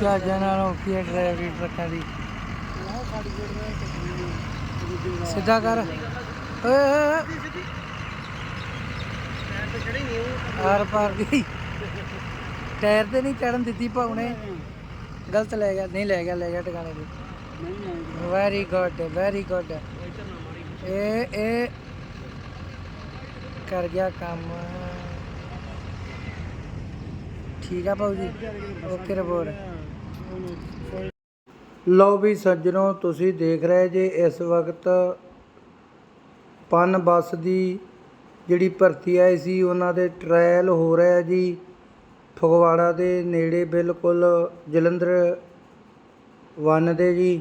ਜਹਾਜ਼ਾਂ ਨਾਲੋਂ ਕੀ ਹੈ ਡਰਾਈਵਰੀ ਟਰੱਕਾਂ ਦੀ। ਸਿੱਧਾ ਕਰ। ਓਏ ਆਰ ਪਾਰ ਗਈ। ਟਾਇਰ ਤੇ ਨਹੀਂ ਚੜਨ ਦਿੱਤੀ ਭਾਉਣੇ। ਗਲਤ ਲੈ ਗਿਆ, ਨਹੀਂ ਲੈ ਗਿਆ ਲੈ ਗਿਆ ਟਿਕਾਣੇ ਤੇ। ਵੈਰੀ ਗੁੱਡ ਵੈਰੀ ਗੁੱਡ ਇਹ ਇਹ ਕਰ ਗਿਆ ਕੰਮ। ਠੀਕ ਆ ਭਾਊ ਜੀ। ਓਕੇ ਰਿਪੋਰਟ ਲਓ ਵੀ ਸੱਜਣੋ, ਤੁਸੀਂ ਦੇਖ ਰਹੇ ਜੇ ਇਸ ਵਕਤ ਪਨ ਬੱਸ ਦੀ ਜਿਹੜੀ ਭਰਤੀ ਆਈ ਸੀ, ਉਹਨਾਂ ਦੇ ਟ੍ਰਾਇਲ ਹੋ ਰਿਹਾ ਜੀ। ਫਗਵਾੜਾ ਦੇ ਨੇੜੇ ਬਿਲਕੁਲ ਜਲੰਧਰ ਵਨ ਦੇ ਜੀ।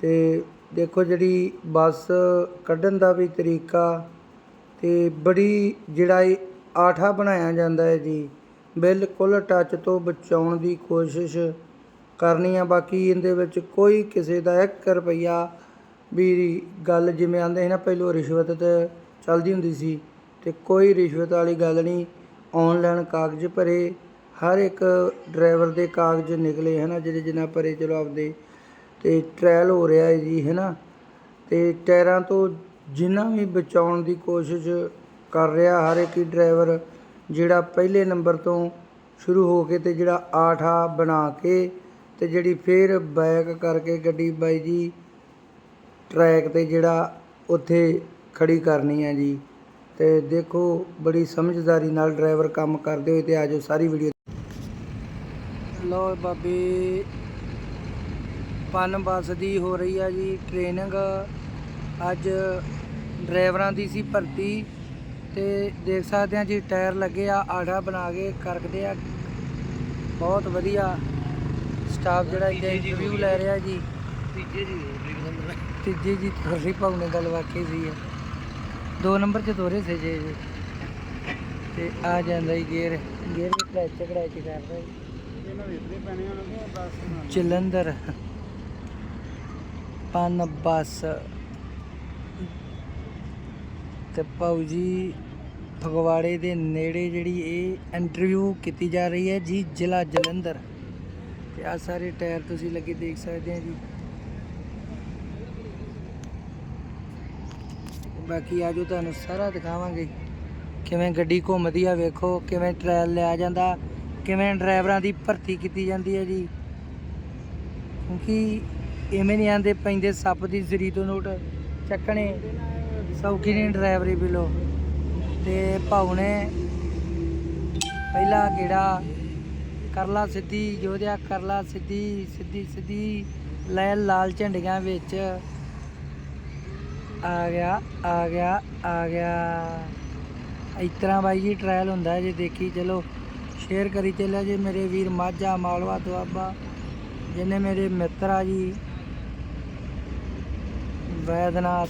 ਤੇ ਦੇਖੋ ਜਿਹੜੀ ਬੱਸ ਕੱਢਣ ਦਾ ਵੀ ਤਰੀਕਾ ਤੇ ਬੜੀ ਜਿਹੜਾ ਆਠਾ ਬਣਾਇਆ ਜਾਂਦਾ ਹੈ ਜੀ। ਬਿਲਕੁਲ ਟੱਚ ਤੋਂ ਬਚਾਉਣ ਦੀ ਕੋਸ਼ਿਸ਼ ਕਰਨੀ ਆ। ਬਾਕੀ ਇਹਦੇ ਵਿੱਚ ਕੋਈ ਕਿਸੇ ਦਾ 1 ਰੁਪਈਆ ਵੀ ਗੱਲ ਜਿਵੇਂ ਆਂਦੇ ਸੀ ਨਾ, ਪਹਿਲੋਂ ਰਿਸ਼ਵਤ ਤੇ ਚੱਲਦੀ ਹੁੰਦੀ ਸੀ ਤੇ ਕੋਈ ਰਿਸ਼ਵਤ ਵਾਲੀ ਗੱਲ ਨਹੀਂ। ਆਨਲਾਈਨ ਕਾਗਜ਼ ਭਰੇ, ਹਰ ਇੱਕ ਡਰਾਈਵਰ ਦੇ ਕਾਗਜ਼ ਨਿਕਲੇ ਹੈ ਨਾ ਜਿਹੜੇ ਜਿਨ੍ਹਾਂ ਭਰੇ ਚਲੋ ਆਪਦੇ। ਤੇ ਟ੍ਰਾਇਲ ਹੋ ਰਿਹਾ ਹੈ ਜੀ ਹੈ ਨਾ ਤੇ ਟਾਇਰਾਂ ਤੋਂ ਜਿੰਨਾ ਵੀ ਬਚਾਉਣ ਦੀ ਕੋਸ਼ਿਸ਼ ਕਰ ਰਿਹਾ ਹਰ ਇੱਕ ਹੀ ਡਰਾਈਵਰ ਜਿਹੜਾ ਪਹਿਲੇ ਨੰਬਰ ਤੋਂ ਸ਼ੁਰੂ ਹੋ ਕੇ ਤੇ ਜਿਹੜਾ ਆਠਾ ਬਣਾ ਕੇ ਅਤੇ ਜਿਹੜੀ ਫਿਰ ਬੈਕ ਕਰਕੇ ਗੱਡੀ ਬਾਈ ਜੀ ਟਰੈਕ ਤੇ ਜਿਹੜਾ ਉੱਥੇ ਖੜ੍ਹੀ ਕਰਨੀ ਹੈ ਜੀ। ਅਤੇ ਦੇਖੋ ਬੜੀ ਸਮਝਦਾਰੀ ਨਾਲ ਡਰਾਈਵਰ ਕੰਮ ਕਰਦੇ ਹੋਏ ਅਤੇ ਆ ਜਾਓ ਸਾਰੀ ਵੀਡੀਓ ਲੋ ਬਾਬੀ, ਪਨ ਬੱਸ ਦੀ ਹੋ ਰਹੀ ਆ ਜੀ ਟ੍ਰੇਨਿੰਗ ਅੱਜ ਡਰਾਈਵਰਾਂ ਦੀ ਸੀ ਭਰਤੀ ਤੇ ਦੇਖ ਸਕਦੇ ਆ ਜੀ, ਟਾਇਰ ਲੱਗੇ ਆ, ਆੜਾ ਬਣਾ ਕੇ ਕਰਦੇ ਆ। ਬਹੁਤ ਵਧੀਆ। ਸਟਾਫ ਜਿਹੜਾ ਇੱਥੇ ਇੰਟਰਵਿਊ ਲੈ ਰਿਹਾ ਜੀ। ਤੀਜੇ ਜੀ ਤੀਜੀ ਜੀ ਥੋੜੀ ਪਾਉਣੇ ਗੱਲ ਵਾਕਈ ਸੀ। ਹੈ ਦੋ ਨੰਬਰ 'ਚ ਦੋਰੇ ਸੇ ਜੇ। ਤੇ ਆ ਜਾਂਦਾ ਹੀ ਗੇਅਰ। ਗੇਅਰ ਵੀ ਕੜਾਈ ਚ ਕੜਾਈ ਚ ਕਰਦਾ ਜੀ। ਇਹਨਾਂ ਵੇਖਦੇ ਪੈਣੇ ਦੇ ਬਸ ਜਲੰਧਰ। ਪਨ ਬੱਸ। ਤੇ ਭਾਊ ਜੀ ਫਗਵਾੜੇ ਦੇ ਨੇੜੇ ਜਿਹੜੀ ਇਹ ਇੰਟਰਵਿਊ ਕੀਤੀ ਜਾ ਰਹੀ ਹੈ ਜੀ ਜ਼ਿਲ੍ਹਾ ਜਲੰਧਰ। ਤੇ ਆ ਸਾਰੇ ਟਾਇਰ ਤੁਸੀਂ ਲੱਗੇ ਦੇਖ ਸਕਦੇ ਆ ਜੀ। ਬਾਕੀ ਆਜੋ ਤੁਹਾਨੂੰ ਸਾਰਾ ਦਿਖਾਵਾਂਗੇ। ਕਿਵੇਂ ਗੱਡੀ ਘੁੰਮਦੀ ਆ ਵੇਖੋ, ਕਿਵੇਂ ਟ੍ਰਾਇਲ ਲਿਆ ਜਾਂਦਾ, ਕਿਵੇਂ ਡਰਾਈਵਰਾਂ ਦੀ ਭਰਤੀ ਕੀਤੀ ਜਾਂਦੀ ਹੈ ਜੀ। ਕਿਉਂਕਿ ਐਵੇਂ ਨਹੀਂ ਆਂਦੇ ਪੈਂਦੇ ਸੱਪ ਦੀ ਜ਼ਰੀ ਤੋਂ ਨੋਟ ਚੱਕਣੇ, ਸੌਖੀ ਨਹੀਂ ਡਰਾਈਵਰੀ ਬਿਲੋ। ਤੇ ਭਾਊ ਨੇ ਪਹਿਲਾ ਗੇੜਾ ਕਰਲਾ ਸਿੱਧੀ ਜੋਧਿਆ ਕਰਲਾ ਸਿੱਧੀ ਸਿੱਧੀ ਸਿੱਧੀ ਲੈ ਲਾਲ ਝੰਡੀਆਂ ਵਿੱਚ। ਆ ਗਿਆ ਆ ਗਿਆ ਆ ਗਿਆ। ਇਸ ਤਰ੍ਹਾਂ ਬਾਈ ਜੀ ਟ੍ਰਾਇਲ ਹੁੰਦਾ ਜੇ ਦੇਖੀ ਚਲੋ। ਸ਼ੇਅਰ ਕਰੀ ਚੱਲਿਆ ਜੇ ਮੇਰੇ ਵੀਰ ਮਾਝਾ ਮਾਲਵਾ ਦੁਆਬਾ ਜਿਨੇ ਮੇਰੇ ਮਿੱਤਰ ਆ ਜੀ। ਵੈਦਨਾਥ।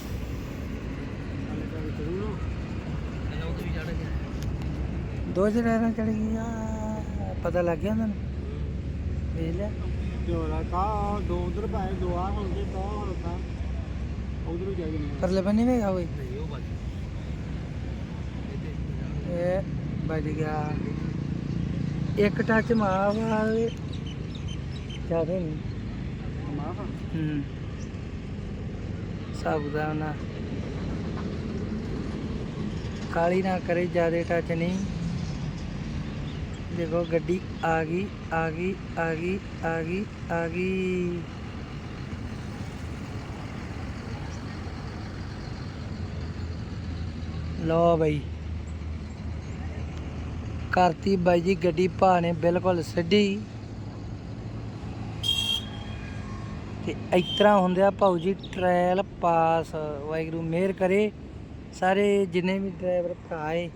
ਦੋ ਜਣਾਂ ਚੜ ਗਈਆਂ ਪਤਾ ਲੱਗ ਗਿਆ ਤੁਹਾਨੂੰ ਵੇਖ ਲਿਆ। ਜੋਰਾ ਕਾ ਦੋ ਉਧਰ ਪਾਏ ਦੋ ਆ ਹੁਣ ਤੇ ਤਾਂ ਹੁਣ ਤਾਂ? ਉਧਰ ਜਾ ਕੇ ਨਹੀਂ। ਪਰਲੇ ਬੰਨੇ ਵੇਖਾ ਓਏ ਉਹ ਬਾਜੀ ਇਹ ਵੱਜ ਗਿਆ। ਇੱਕ ਟੱਚ ਮਾਵਾ ਜ਼ਿਆਦਾ ਨਹੀਂ। ਮਾਫਾ ਹੂੰ। ਸਾਬੂਦਾਨਾ ਕਾਲੀ ਨਾ ਕਰੇ ਜਿਆਦੇ ਟੱਚ ਨਹੀਂ। ਦੇਖੋ ਗੱਡੀ ਆ ਗਈ ਆ ਗਈ ਆ ਗਈ ਆ ਗਈ ਆ ਗਈ। ਲੋ ਬਈ। ਕਰਤੀ ਬਾਈ ਜੀ ਗੱਡੀ ਭਾ ਨੇ ਬਿਲਕੁਲ ਸਿੱਧੀ ਤੇ ਇਸ ਤਰ੍ਹਾਂ ਹੁੰਦੇ ਭਾਊ ਜੀ ਟ੍ਰਾਇਲ ਪਾਸ ਵਾਹਿਗੁਰੂ ਮਿਹਰ ਕਰੇ। ਸਾਰੇ ਜਿੰਨੇ ਵੀ ਡਰਾਈਵਰ ਭਰਾ ਏ